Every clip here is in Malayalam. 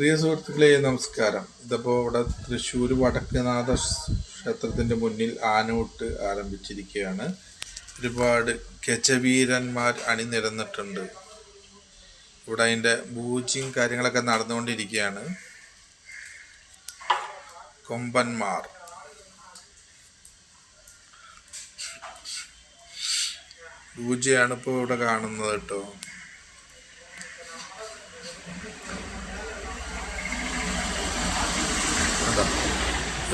പ്രിയ സുഹൃത്തുക്കളെ നമസ്കാരം. ഇതിപ്പോൾ ഇവിടെ തൃശ്ശൂർ വടക്കുനാഥ ക്ഷേത്രത്തിന്റെ മുന്നിൽ ആനോട്ട് ആരംഭിച്ചിരിക്കുകയാണ്. ഒരുപാട് ഗജവീരന്മാർ അണിനിരന്നിട്ടുണ്ട്. ഇവിടെ അതിന്റെ പൂജയും കാര്യങ്ങളൊക്കെ നടന്നുകൊണ്ടിരിക്കുകയാണ്. കൊമ്പന്മാർ. പൂജയാണ് ഇപ്പോൾ ഇവിടെ കാണുന്നത് കേട്ടോ.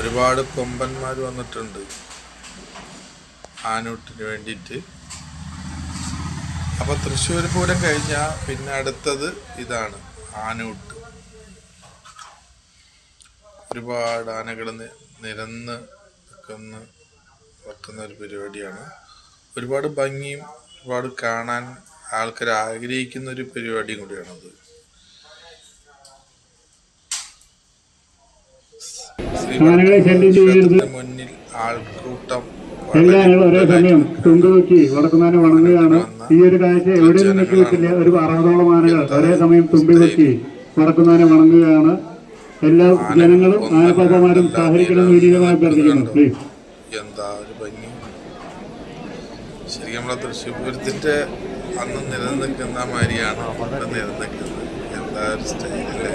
ഒരുപാട് കൊമ്പന്മാർ വന്നിട്ടുണ്ട്. ആനൂട്ടിന് വേണ്ടിയിട്ട്. അപ്പൊ തൃശ്ശൂർ പൂരം കഴിഞ്ഞാൽ പിന്നെ അടുത്തത് ഇതാണ് ആനൂട്ട്. ഒരുപാട് ആനകൾ നിരന്ന് നിൽക്കുന്ന വെക്കുന്ന ഒരു പരിപാടിയാണ്. ഒരുപാട് ഭംഗിയും ഒരുപാട് കാണാൻ ആൾക്കാർ ആഗ്രഹിക്കുന്ന ഒരു പരിപാടിയും കൂടിയാണത്. മുന്നിൽ ആൾക്കൂട്ടം എല്ലാ ഒരേ സമയം തുമ്പുവെക്കി വടക്കുന്നാനെ വണങ്ങുകയാണ്. ഈ ഒരു കാഴ്ച എവിടെ നിന്നൊക്കെ വെച്ചില്ല ഒരു അറുപതോളം ആനകൾ ഒരേ സമയം തുമ്പി വെക്കി വടക്കുന്നാനെ വണങ്ങുകയാണ്. എല്ലാ ജനങ്ങളും ആനപ്പാപ്പമാരും സഹകരിക്കണം വിനീതമായി അഭ്യർത്ഥിക്കുന്നു. പ്ലീസ് എന്താ ഒരു ഭംഗി? ശരിക്കും നമ്മളെ തൃശ്ശൂർ പൂരത്തിന്റെ അന്ന് നിലനിൽക്കുന്ന മാതിരിയാണ് ഇവിടെ നിലനിൽക്കുന്നത്. എന്താ ഒരു സ്റ്റൈലല്ലേ